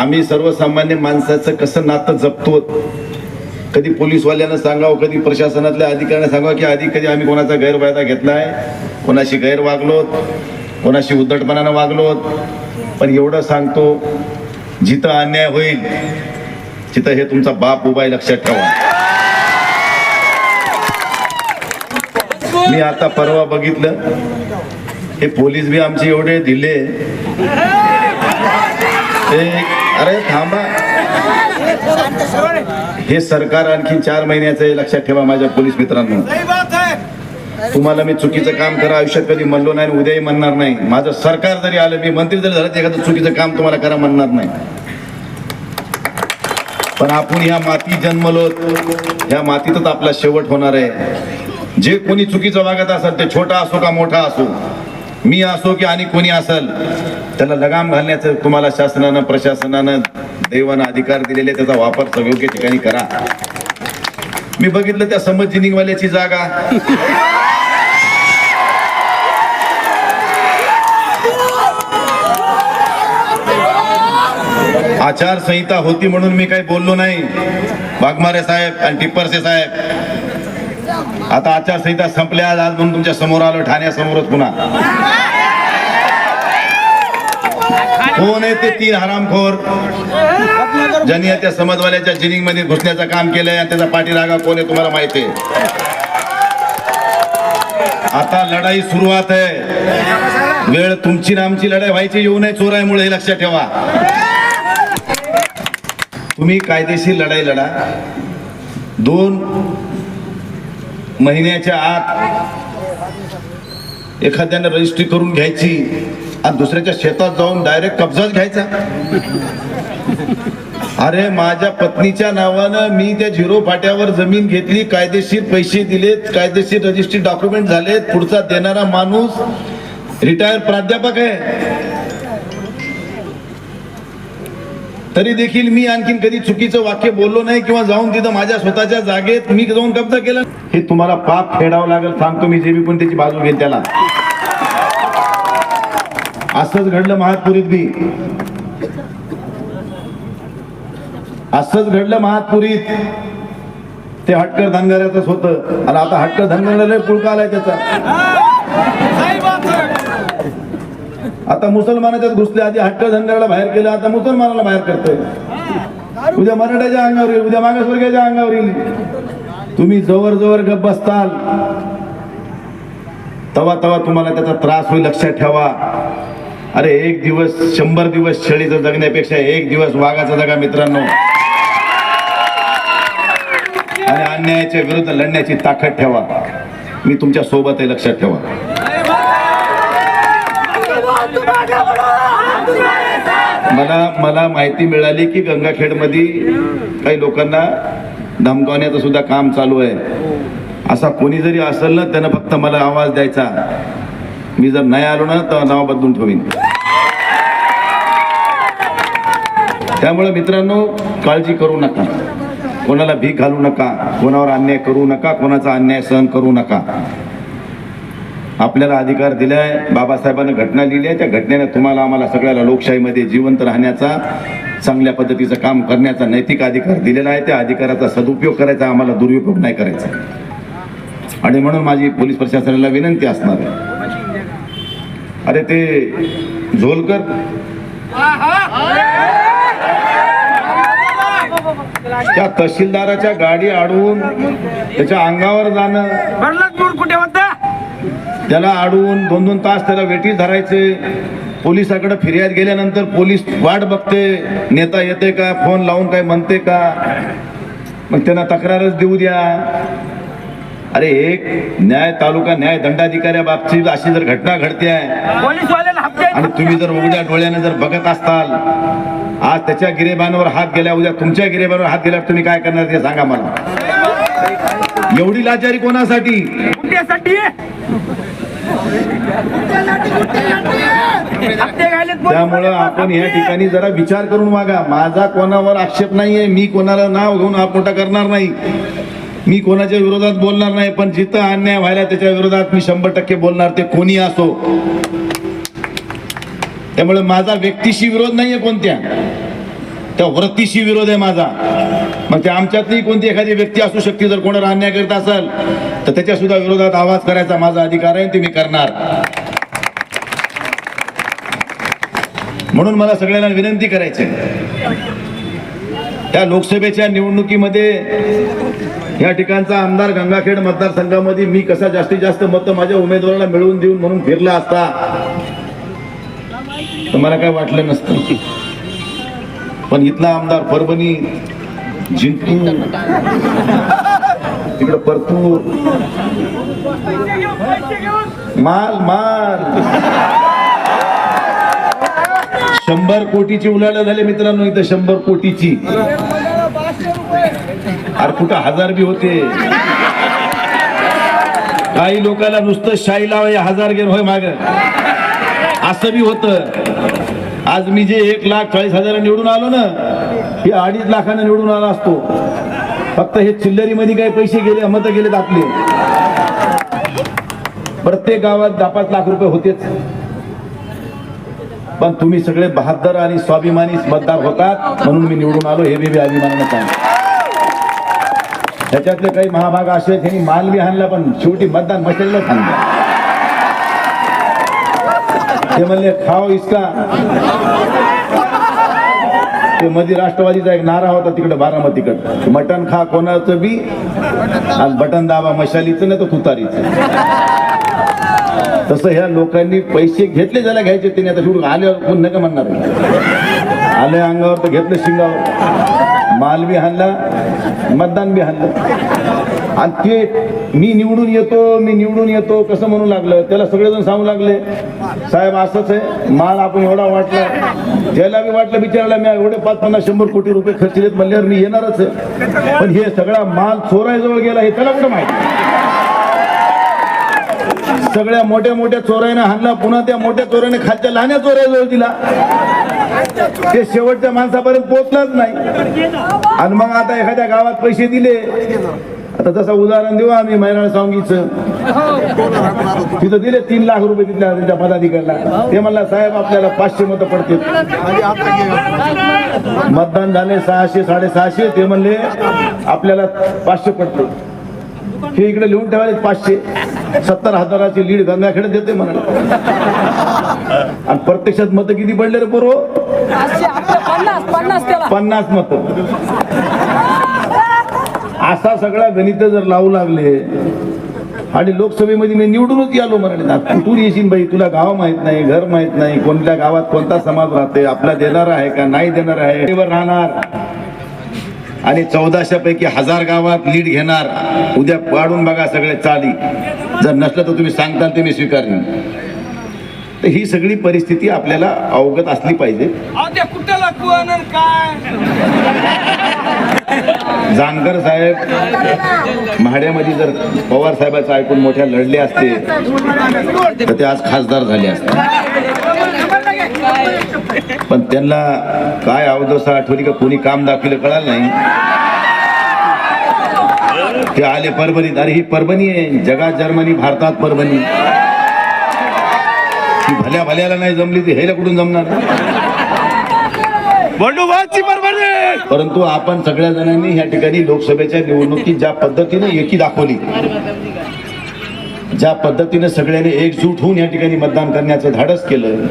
आम्ही सर्वसामान्य माणसाचं कसं नातं जपतो कधी पोलीसवाल्यांना सांगावं कधी प्रशासनातल्या अधिकाऱ्यांना सांगावं की आधी कधी आम्ही कोणाचा गैरफायदा घेतलाय? कोणाशी गैर वागलोत कोणाशी उद्धटपणानं वागलोत? पण एवढं सांगतो जिथं अन्याय होईल तिथं हे तुमचा बाप उभा आहे लक्षात ठेवा. मी आता परवा बघितलं. हे पोलीस बी आमचे एवढे दिले ते अरे थांबा. हे सरकार आणखी चार महिन्याचं आहे लक्षात ठेवा माझ्या पोलीस मित्रांनो. तुम्हाला मी चुकीचं काम करा आयुष्यात कधी म्हणलो नाही आणि उद्याही म्हणणार नाही. माझं सरकार जरी आलं मी मंत्री जरी झालं एखादं चुकीचं काम तुम्हाला करा म्हणणार नाही. पण आपण ह्या माती जन्मलो ह्या मातीतच आपला शेवट होणार आहे. जे कोणी चुकीचं वागत असेल ते छोटा असो का मोठा असो मी असो की आणि कोणी असेल त्याला लगाम घालण्याचं तुम्हाला शासनानं प्रशासनानं देवानं अधिकार दिलेले त्याचा वापर सगळ्या ठिकाणी करा. मी बघितलं त्या समज जिनिंगवाल्याची जागा. आचारसंहिता होती म्हणून मी काही बोललो नाही. वाघमारे साहेब आणि टिप्परसे साहेब आता आचारसंहिता संपल्या आज म्हणून तुमच्यासमोर आलो ठाण्यासमोरच पुन्हा. कोण आहे ते तीन हरामखोर? ज्यांनी त्या समाजवाल्याच्या जिनिंगमध्ये घुसण्याचं काम केलंय आणि त्याचा पाठीरागा कोण आहे तुम्हाला माहिती आहे? आता लढाई सुरुवात आहे. वेळ तुमची ना आमची लढाई व्हायची येऊ नये चोरायमुळे हे लक्षात ठेवा. तुम्ही कायदेशीर लढाई लढा. दोन महिन्याच्या आत एखाद्याने रजिस्ट्री करून घ्यायची आणि दुसऱ्याच्या शेतात जाऊन डायरेक्ट कब्जाच घ्यायचा. अरे माझ्या पत्नीच्या नावानं मी त्या झिरो फाट्यावर जमीन घेतली कायदेशीर पैसे दिलेत कायदेशीर रजिस्ट्री डॉक्युमेंट झालेत पुढचा देणारा माणूस रिटायर प्राध्यापक आहे. तरी देखील मी आणखीन कधी चुकीचं वाक्य बोललो नाही किंवा जाऊन तिथं माझ्या स्वतःच्या जागेत मी जाऊन कब्जा केला हे तुम्हाला पाप फेडावं लागेल सांगतो मी जे मी पण त्याची बाजू घेईन त्याला. असंच घडलं महापुरीत बी. असंच घडलं महापुरीत ते हटकर धनगराचंच होतं. आणि आता हटकर धनगराला पुळका आलाय त्याचा. आता मुसलमानाच्यात घुसले आधी हट्ट धंद्याला बाहेर केलं आता मुसलमानाला बाहेर करतोय. उद्या मराठ्याच्या अंगावर येईल उद्या मागासवर्गीयाच्या अंगावर येईल. तुम्ही जवळ जवळ गप बसताल. तवा तवा तुम्हाला त्याचा त्रास होईल लक्षात ठेवा. अरे एक दिवस शंभर दिवस शेळीचं जगण्यापेक्षा एक दिवस वाघाचा जगा मित्रांनो. आणि अन्यायाच्या विरुद्ध लढण्याची ताकद ठेवा. मी तुमच्यासोबत आहे लक्षात ठेवा. मला मला माहिती मिळाली की गंगाखेडमध्ये काही लोकांना धमकावण्याचं सुद्धा काम चालू आहे. असा कोणी जरी असेल ना त्यानं फक्त मला आवाज द्यायचा. मी जर नाही आलो ना तर नाव बदलून ठेवीन. त्यामुळे मित्रांनो काळजी करू नका. कोणाला भीक घालू नका कोणावर अन्याय करू नका कोणाचा अन्याय सहन करू नका. आपल्याला अधिकार दिलाय बाबासाहेबांनी घटना लिहिली आहे. त्या घटनेने तुम्हाला आम्हाला सगळ्याला लोकशाहीमध्ये जिवंत राहण्याचा चांगल्या पद्धतीचं काम करण्याचा नैतिक अधिकार दिलेला आहे. त्या अधिकाराचा सदुपयोग करायचा आम्हाला दुरुपयोग नाही करायचा. आणि म्हणून माझी पोलीस प्रशासनाला विनंती असणार आहे. अरे ते झोलकर? त्या तहसीलदाराच्या गाडी अडवून त्याच्या अंगावर जाणं. कुठे होता? त्याला अडवून दोन दोन तास त्याला वेटीत धरायचे. पोलिसाकडे फिर्याद गेल्यानंतर पोलीस वाट बघते. नेता येते का? फोन लावून काय म्हणते का? मग त्यांना तक्रारच देऊ द्या. अरे एक न्याय तालुका न्याय दंडाधिकाऱ्या बाबतीत अशी जर घटना घडते आहे आणि तुम्ही जर उघड्या डोळ्याने जर बघत असताल आज त्याच्या गिरेबांवर हात गेल्या उद्या तुमच्या गिरेबांवर हात गेल्यावर तुम्ही काय करणार ते सांगा मला. एवढी लाचारी कोणासाठी? त्यामुळं आपण या ठिकाणी जरा विचार करून वागा. माझा कोणावर आक्षेप नाहीये. मी कोणाला नाव घेऊन मोठा करणार नाही. मी कोणाच्या विरोधात बोलणार नाही पण जिथं अन्याय व्हायला त्याच्या विरोधात मी शंभर टक्के बोलणार. ते कोणी असो. त्यामुळे माझा व्यक्तीशी विरोध नाहीये कोणत्या. त्या वृत्तीशी विरोध आहे माझा. मग त्या आमच्यातली कोणती एखादी व्यक्ती असू शकते जर कोणाला अन्याय करत असेल तर त्याच्या सुद्धा विरोधात आवाज करायचा माझा अधिकार आहे ते मी करणार. म्हणून मला सगळ्यांना विनंती करायची आहे. त्या लोकसभेच्या निवडणुकीमध्ये या ठिकाणचा आमदार गंगाखेड मतदारसंघामध्ये मी कसा जास्तीत जास्त मतं माझ्या उमेदवाराला मिळवून देऊन म्हणून फिरला असता तर मला काय वाटलं नसतं. पण इथला आमदार परभणी जिंतू तिकडं परतूर. माल माल. शंभर कोटीची उलाढ झाले मित्रांनो इथं शंभर कोटीची. अरे कुठं हजार बी होते. काही लोकांना नुसतं शाई लावाय हजार गेन होय माग. असं बी होतं. आज मी जे एक लाख चाळीस हजार निवडून आलो ना हे अडीच लाखानं निवडून आला असतो. फक्त हे चिल्लरीमध्ये काही पैसे गेले मतं गेले आपले. प्रत्येक गावात दहा पाच लाख रुपये होतेच. पण तुम्ही सगळे बहादर आणि स्वाभिमानी मतदार होतात म्हणून मी निवडून आलो हे बी मी अभिमानानं सांगतो. त्याच्यातले काही महाभाग असे त्यांनी ह्यांनी माल बी आणला पण शेवटी मतदान मशालीला सांगलं ते म्हणले खाओ इसका. ते मध्ये राष्ट्रवादीचा एक नारा होता तिकडे बारामतीकडे. मटण खा कोणाचं बी आणि बटन दाबा मशालीचं नाही तर तुतारीचं. तसं ह्या लोकांनी पैसे घेतले ज्याला घ्यायचे त्यांनी आता शेवटी आल्यावर कोण नका म्हणणार. आले अंगावर तर घेतलं शिंगावर. माल बी हाणला मतदान बी हाणलं. आणि ते मी निवडून येतो मी निवडून येतो कसं म्हणू लागलं? त्याला सगळेजण सांगू लागले साहेब असंच आहे. माल आपण एवढा वाटला. त्याला बी वाटलं बिचारायला मी एवढे पाच पन्नास शंभर कोटी रुपये खर्चलेत म्हणल्यावर मी येणारच आहे. पण हे सगळा माल चोरायजवळ गेला हे त्याला कुठं माहिती? सगळ्या मोठ्या मोठ्या चोराईनं हाणला पुन्हा त्या मोठ्या चोराने खालच्या लहान्या चोराजवळ दिला. ते शेवटच्या माणसापर्यंत पोहोचलाच नाही. आणि मग आता एखाद्या गावात पैसे दिले. आता तसं उदाहरण देऊ आम्ही मैराळ सांगीचं तिथं दिले तीन लाख रुपये तिथल्या त्यांच्या पदाधिकाऱ्याला. ते म्हणला साहेब आपल्याला पाचशे मतं पडतील. मतदान झाले सहाशे साडेसहाशे. ते म्हणले आपल्याला पाचशे पडते हे इकडे लिहून ठेवायचे पाचशे. सत्तर हजाराची लीड गंगाखेड देते म्हणाले. आणि प्रत्यक्षात मतं किती पडले रे पोरो पाचशे आपलं पन्नास पन्नास त्याला. पन्नास मत. असा सगळा गणित जर लावू लागले आणि लोकसभेमध्ये मी निवडूनच आलो म्हणाले कुठून येशील बाई? तुला गाव माहीत नाही घर माहीत नाही कोणत्या गावात कोणता समाज राहते आपला देणार आहे का नाही देणार आहे? राहणार. आणि चौदाशे पैकी हजार गावात लीड घेणार. उद्या पाडून बघा सगळे चाली. जर नसलं तर तुम्ही सांगताल ते मी स्वीकारेन तर ही सगळी परिस्थिती आपल्याला अवगत असली पाहिजे. जानकर साहेब म्हाड्यामध्ये जर पवार साहेबाचं ऐकून मोठ्या लढले असते तर ते आज खासदार झाले असते. पण त्यांना काय अवदसा आठवली का कोणी काम दाखवलं कळालं नाही. ते आले परभणीत. अरे ही परभणी आहे. जगात जर्मनी भारतात परभणी. ती भल्या भल्याला नाही जमली ती ह्याला कुठून जमणार परंतु आपण सगळ्या जणांनी ह्या ठिकाणी लोकसभेच्या निवडणुकीत ज्या पद्धतीने एकी दाखवली ज्या पद्धतीने सगळ्यांनी एकजूट होऊन या ठिकाणी मतदान करण्याचं धाडस केलं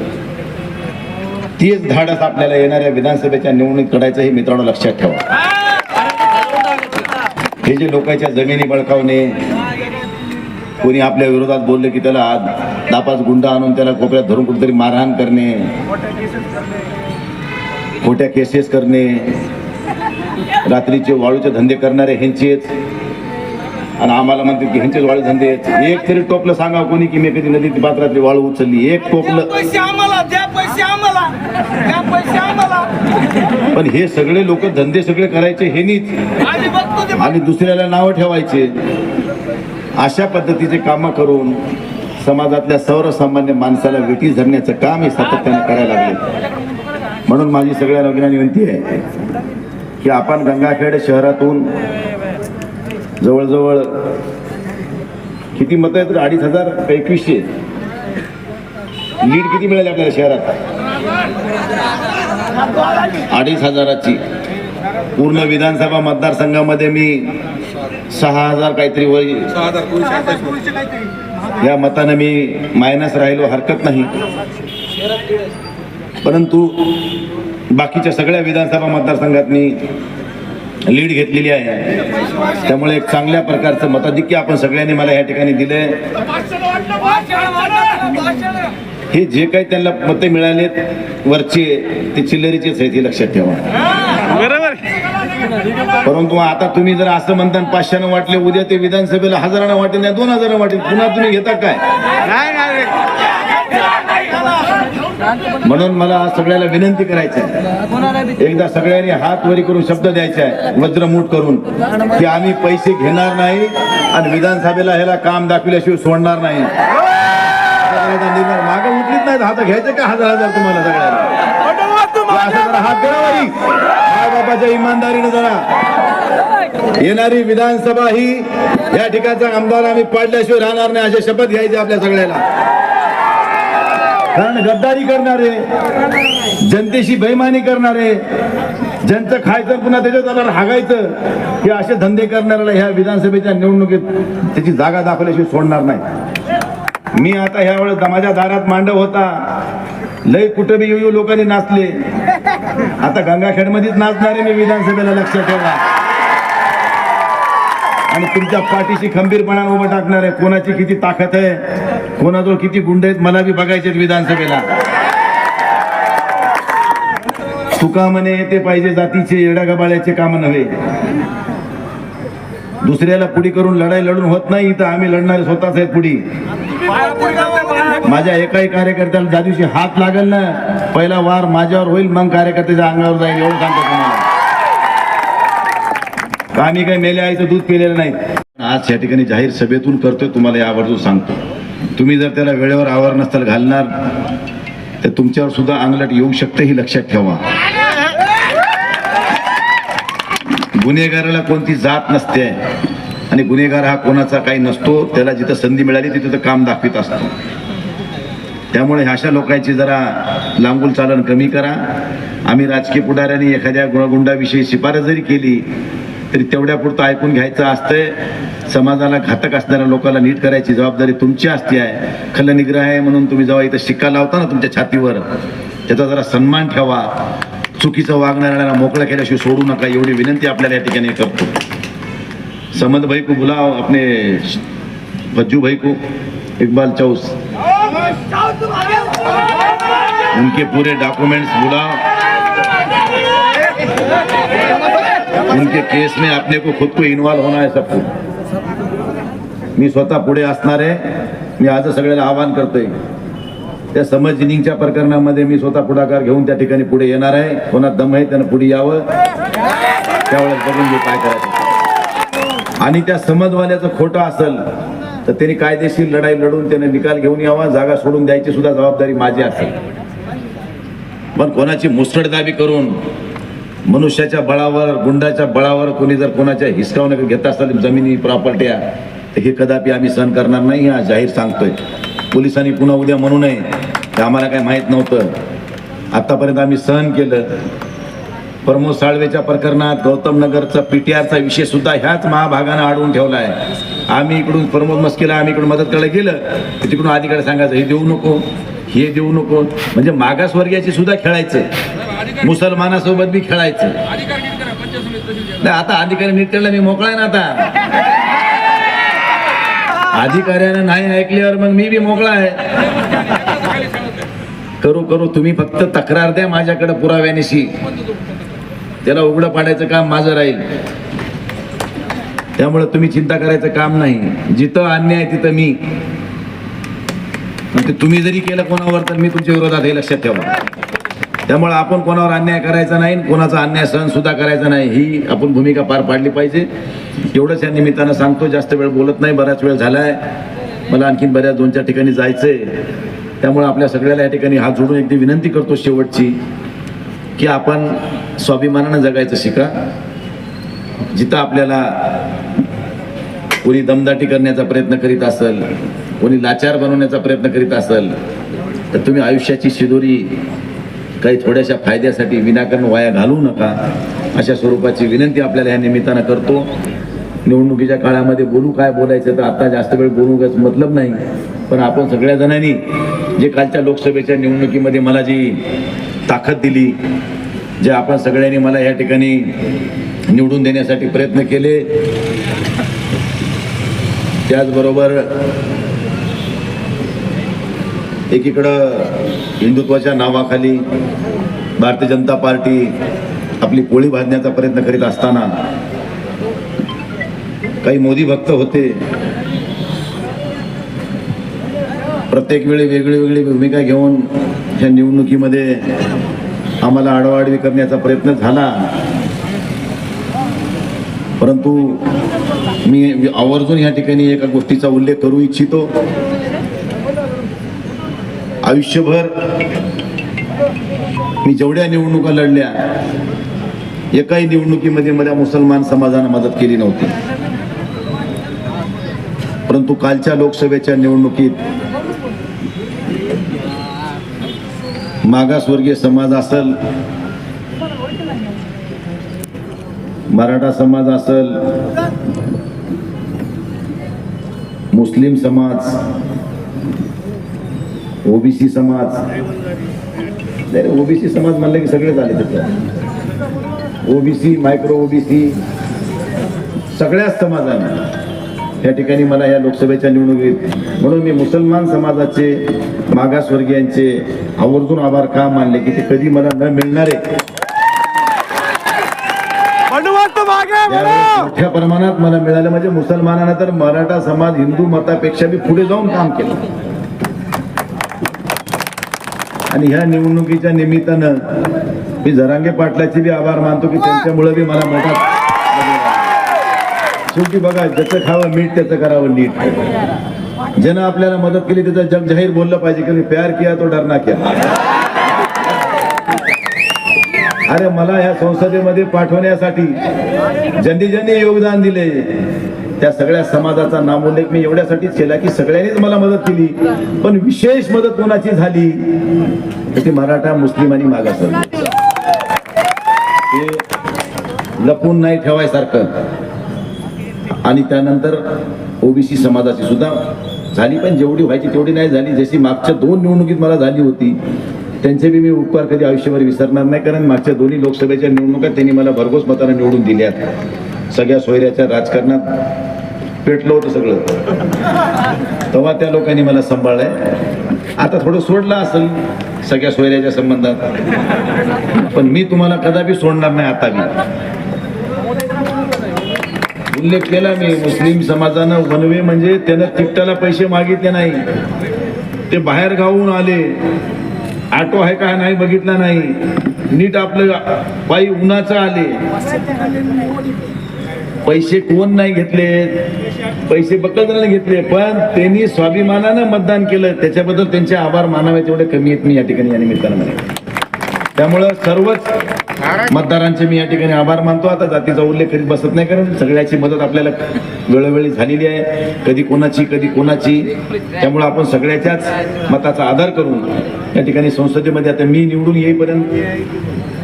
तेच धाडस आपल्याला येणाऱ्या विधानसभेच्या निवडणुकीत करायचं हे मित्रांनो लक्षात ठेवा. हे जे लोकांच्या जमिनी बळकावणे कोणी आपल्या विरोधात बोलले की त्याला आत दापाच गुंड आणून त्याला कोपऱ्यात धरून कुठेतरी मारहाण करणे खोट्या केसेस करणे रात्रीचे वाळूचे धंदे करणारे ह्यांचेच. आणि आम्हाला म्हणतात की ह्यांचेच वाळू धंदे आहेत. एक तरी टोपलं सांगा कोणी की मी कधी नदीत पाच रात्री वाळू उचलली. एक टोपलं पण हे सगळे लोक धंदे सगळे करायचे बघतो ते. आणि दुसऱ्याला नावं ठेवायचे. अशा पद्धतीचे कामं करून समाजातल्या सर्वसामान्य माणसाला वेठी धरण्याचं काम हे सातत्याने करायला लागले. म्हणून माझी सगळ्या लोकांना विनंती आहे की आपण गंगाखेड शहरातून जवळजवळ किती मतं आहेत? तर अडीच हजार एकवीसशे. लीड किती मिळाली आपल्याला शहरात? अडीच हजाराची. पूर्ण विधानसभा मतदारसंघामध्ये मी सहा हजार काहीतरी वय या मतानं मी मायनस राहिलो हरकत नाही. परंतु बाकीच्या सगळ्या विधानसभा मतदारसंघात मी लीड घेतलेली आहे. त्यामुळे एक चांगल्या प्रकारचं मताधिक्य आपण सगळ्यांनी मला या ठिकाणी दिले हे जे काही त्यांना मते मिळालेत वरचे ते चिल्लरीचेच आहेत हे लक्षात ठेवा. बरोबर. परंतु आता तुम्ही जर असं म्हणता पाचशेनं वाटले उद्या ते विधानसभेला हजारानं वाटेल नाही दोन हजारानं वाटेल पुन्हा तुम्ही घेता काय? म्हणून मला सगळ्याला विनंती करायची आहे. एकदा सगळ्यांनी हात वरी करून शब्द द्यायचे आहे वज्रमूठ करून की आम्ही पैसे घेणार नाही आणि विधानसभेला ह्याला काम दाखविल्याशिवाय सोडणार नाही. मागे उठलीच नाही हात घ्यायचे का हजार हजार तुम्हाला सगळ्याला जरा हात करा बाई. जरा येणारी विधानसभा ही या ठिकाणचा आमदार आम्ही पाडल्याशिवाय राहणार नाही अशी शपथ घ्यायची आपल्या सगळ्याला. कारण गद्दारी करणारे जनतेशी बैमानी करणारे ज्यांचं खायचं पुन्हा त्याच्यात आल्यावर हागायचं हे असे धंदे करणाऱ्याला ह्या विधानसभेच्या निवडणुकीत त्याची जागा दाखवल्याशिवाय सोडणार नाही. मी आता ह्या वेळेस माझ्या दारात मांडव होता. लय कुठं बी येऊ लोकांनी नाचले. आता गंगाखेडमध्येच नाचणारे मी विधानसभेला लक्ष ठेवा. आणि तुमच्या पाठीशी खंबीरपणा उभं टाकणार आहे. कोणाची किती ताकद आहे कोणाजवळ किती गुंड आहेत मला बी बघायचे विधानसभेला. तुका म्हणे ते पाहिजे जातीचे येडागबाळ्याचे काम नव्हे. दुसऱ्याला पुढी करून लढाई लढून होत नाही तर आम्ही लढणारे स्वतःच आहेत पुढी. माझ्या एकाही कार्यकर्त्याला ज्या दिवशी हात लागेल ना पहिला वार माझ्यावर होईल मग कार्यकर्त्याच्या अंगावर जाईल एवढं सांगतो तुम्हाला. आम्ही काही मेले आईचं दूध पिलेलं नाही. आज या ठिकाणी जाहीर सभेतून करतोय तुम्हाला या आवर्जून सांगतो. तुम्ही जर त्याला वेळेवर आवर नसताल घालणार तर तुमच्यावर सुद्धा अंगलट येऊ शकतं ही लक्षात ठेवा. गुन्हेगाराला कोणती जात नसते. आणि गुन्हेगार हा कोणाचा काही नसतो त्याला जिथं संधी मिळाली तिथं काम दाखवित असतो. त्यामुळे अशा लोकांची जरा लांबूल चालन कमी करा. आम्ही राजकीय पुढाऱ्यांनी एखाद्या गुणगुंडाविषयी शिफारस जरी केली तरी तेवढ्या पुरतं ऐकून घ्यायचं असतंय. समाजाला घातक असणाऱ्या लोकांना नीट करायची जबाबदारी तुमची असते आहे. खलनिग्रह आहे म्हणून तुम्ही जेव्हा इथं शिक्का लावता ना तुमच्या छातीवर त्याचा जरा सन्मान ठेवा. चुकीचं वागणाऱ्याला मोकळं केल्याशिवाय सोडू नका एवढी विनंती आपल्याला या ठिकाणी करतो. समद भाई को बुलाओ अपने भज्जू भाई को इकबाल चौस. उनके पूरे डॉक्यूमेंट्स बुला। उनके केस में अपने को खुद को इन्वॉल्व होना है सबको। मी स्वतः पुढे असणार आहे. मी आज सगळ्याला आवाहन करतोय. त्या समजनिंगच्या प्रकरणामध्ये मी स्वतः पुढाकार घेऊन त्या ठिकाणी पुढे येणार आहे. कोणा दम आहे त्यानं पुढे यावं. त्यावेळेस बघून घेऊ काय करायचं. आणि त्या समजवाल्याचं खोटं असेल तर त्यांनी कायदेशीर लढाई लढून त्याने निकाल घेऊन यावा. जागा सोडून द्यायची सुद्धा जबाबदारी माझी असेल. पण कोणाची मुसळदाबी करून मनुष्याच्या बळावर गुंडाच्या बळावर कोणी जर कोणाच्या हिसकावून घेत असतात जमिनी प्रॉपर्ट्या तर हे कदापि आम्ही सहन करणार नाही हा जाहीर सांगतोय. पोलिसांनी पुन्हा उद्या म्हणू नये ते आम्हाला काय माहीत नव्हतं. आत्तापर्यंत आम्ही सहन केलं. प्रमोद साळवेच्या प्रकरणात गौतम नगरचा पीटीआरचा विषय सुद्धा ह्याच महाभागानं अडवून ठेवला आहे आम्ही इकडून प्रमोद मस्कीला आम्ही इकडून मदत करायला गेलं तिकडून अधिकारी सांगायचं हे देऊ नको. हे देऊ नको. म्हणजे मागासवर्गीयाची सुद्धा खेळायचं. मुसलमानासोबत बी खेळायचं. नाही आता अधिकारी नीट मी मोकळा आहे ना आता. अधिकाऱ्यानं नाही ऐकल्यावर मग मी बी मोकळा आहे. करू करू तुम्ही फक्त तक्रार द्या माझ्याकडे पुराव्यानिशी. त्याला उघडं पाडायचं काम माझं राहील. त्यामुळे तुम्ही चिंता करायचं काम नाही. जिथं अन्याय आहे तिथं मी. ते तुम्ही जरी केलं कोणावर तर मी तुमच्या विरोधात हे लक्षात ठेवा त्यामुळे आपण कोणावर अन्याय करायचा नाही कोणाचा अन्याय सहन सुद्धा करायचा नाही ही आपण भूमिका पार पाडली पाहिजे. एवढंच या निमित्तानं सांगतो जास्त वेळ बोलत नाही बराच वेळ झालाय. मला आणखीन बऱ्याच दोन चार ठिकाणी जायचंय. त्यामुळे आपल्या सगळ्याला या ठिकाणी हात जोडून एकदी विनंती करतो शेवटची की आपण स्वाभिमानानं जगायचं शिका. जिथं आपल्याला कोणी दमदाटी करण्याचा प्रयत्न करीत असेल कोणी लाचार बनवण्याचा प्रयत्न करीत असाल तर तुम्ही आयुष्याची शिदोरी काही थोड्याशा फायद्यासाठी विनाकारण वाया घालवू नका. अशा स्वरूपाची विनंती आपल्याला या निमित्तानं करतो. निवडणुकीच्या काळामध्ये बोलू काय बोलायचं तर आता जास्त वेळ बोलू काय मतलब नाही. पण आपण सगळ्या जणांनी जे कालच्या लोकसभेच्या निवडणुकीमध्ये मला जी ताकद दिली जे आपण सगळ्यांनी मला या ठिकाणी निवडून देण्यासाठी प्रयत्न केले त्याचबरोबर एकीकडं हिंदुत्वाच्या नावाखाली भारतीय जनता पार्टी आपली पोळी भाजण्याचा प्रयत्न करीत असताना काही मोदी भक्त होते. प्रत्येक वेळी वेगळी वेगळी भूमिका घेऊन या निवडणुकीमध्ये आम्हाला आडवाडवी करण्याचा प्रयत्न झाला. परंतु मी आवर्जून या ठिकाणी एका गोष्टीचा उल्लेख करू इच्छितो. आयुष्यभर मी जेवढ्या निवडणुका लढल्या एकाही निवडणुकीमध्ये मला मुसलमान समाजानं मदत केली नव्हती. परंतु कालच्या लोकसभेच्या निवडणुकीत मागासवर्गीय समाज असल मराठा समाज असल मुस्लिम समाज ओबीसी समाज. नाही ओबीसी समाज म्हणलं की सगळेच आले तिथं. ओबीसी मायक्रो ओबीसी सगळ्याच समाजाने या ठिकाणी मला या लोकसभेच्या निवडणुकीत म्हणून मी मुसलमान समाजाचे मागासवर्गीयांचे आवर्जून आभार का मानले की ते कधी मला न मिळणारे. मोठ्या प्रमाणात मला मिळालं. म्हणजे मुसलमानांना तर मराठा समाज हिंदू मतापेक्षा बी पुढे जाऊन काम केलं. आणि ह्या निवडणुकीच्या निमित्तानं मी झरांगे पाटलाचे बी आभार मानतो की त्यांच्यामुळे बी मला मोठा शेवटी बघा ज्याचं खावं मीठ त्याचं करावं नीट. ज्यानं आपल्याला मदत केली त्याचं जग जाहीर बोललं पाहिजे की मी प्यार किया तो डरना किया? अरे मला या संसदेमध्ये पाठवण्यासाठी ज्यांनी ज्यांनी योगदान दिले त्या सगळ्या समाजाचा नामोल्लेख मी एवढ्यासाठीच केला की सगळ्यांनीच मला मदत केली. पण विशेष मदत कोणाची झाली? ती मराठा मुस्लिम आणि मागास लपून नाही ठेवायसारखं. आणि त्यानंतर ओबीसी समाजाची सुद्धा झाली पण जेवढी व्हायची तेवढी नाही झाली. जशी मागच्या दोन निवडणुकीत मला झाली होती त्यांचे बी मी उपकार कधी आयुष्यभर विसरणार नाही कारण मागच्या दोन्ही लोकसभेच्या निवडणुका त्यांनी मला भरघोस मतानं निवडून दिल्यात. सगळ्या सोयऱ्याच्या राजकारणात पेटलं होतं सगळं. तेव्हा त्या लोकांनी मला सांभाळलंय. आता थोडं सोडलं असेल सगळ्या सोयऱ्याच्या संबंधात. पण मी तुम्हाला कदापि सोडणार नाही आता मी उल्लेख केला मी मुस्लिम समाजानं वनवे म्हणजे त्यानं तिकटाला पैसे मागितले नाही. ते बाहेर गावून आले. ऑटो आहे का नाही बघितला नाही. नीट आपलं पायी उन्हाचं आले. पैसे कोण नाही घेतले? पैसे बकल घेतले पण त्यांनी स्वाभिमानानं मतदान केलं. त्याच्याबद्दल त्यांचे आभार मानावे तेवढे कमी आहेत मी या ठिकाणी या निमित्तानं त्यामुळं सर्वच मतदारांचे मी या ठिकाणी आभार मानतो. आता जातीचा उल्लेख करीत बसत नाही कारण सगळ्याची मदत आपल्याला वेळोवेळी झालेली आहे. कधी कोणाची कधी कोणाची. त्यामुळे आपण सगळ्याच्याच मताचा आधार करून या ठिकाणी संसदेमध्ये आता मी निवडून येईपर्यंत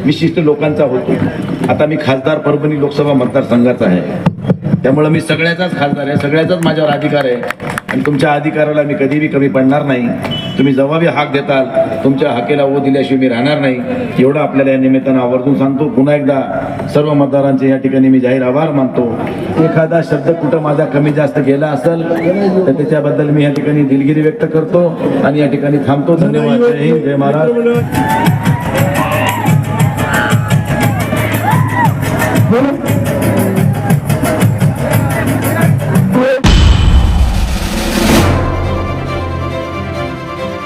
विशिष्ट लोकांचा होतो. आता मी खासदार परभणी लोकसभा मतदारसंघाचा आहे. त्यामुळे मी सगळ्याचाच खासदार आहे सगळ्याचाच माझ्यावर अधिकार आहे. आणि तुमच्या अधिकाराला मी कधीही कमी पडणार नाही. तुम्ही जवाबी हाक देताल तुमच्या हाकेला ओ दिल्याशिवाय मी राहणार नाही. एवढं आपल्याला या निमित्तानं आवर्जून सांगतो. पुन्हा एकदा सर्व मतदारांचे या ठिकाणी मी जाहीर आभार मानतो. एखादा शब्द कुठं माझा कमी जास्त गेला असेल तर त्याच्याबद्दल मी या ठिकाणी दिलगिरी व्यक्त करतो. आणि या ठिकाणी थांबतो. धन्यवाद. जय हिंद. जय महाराज Both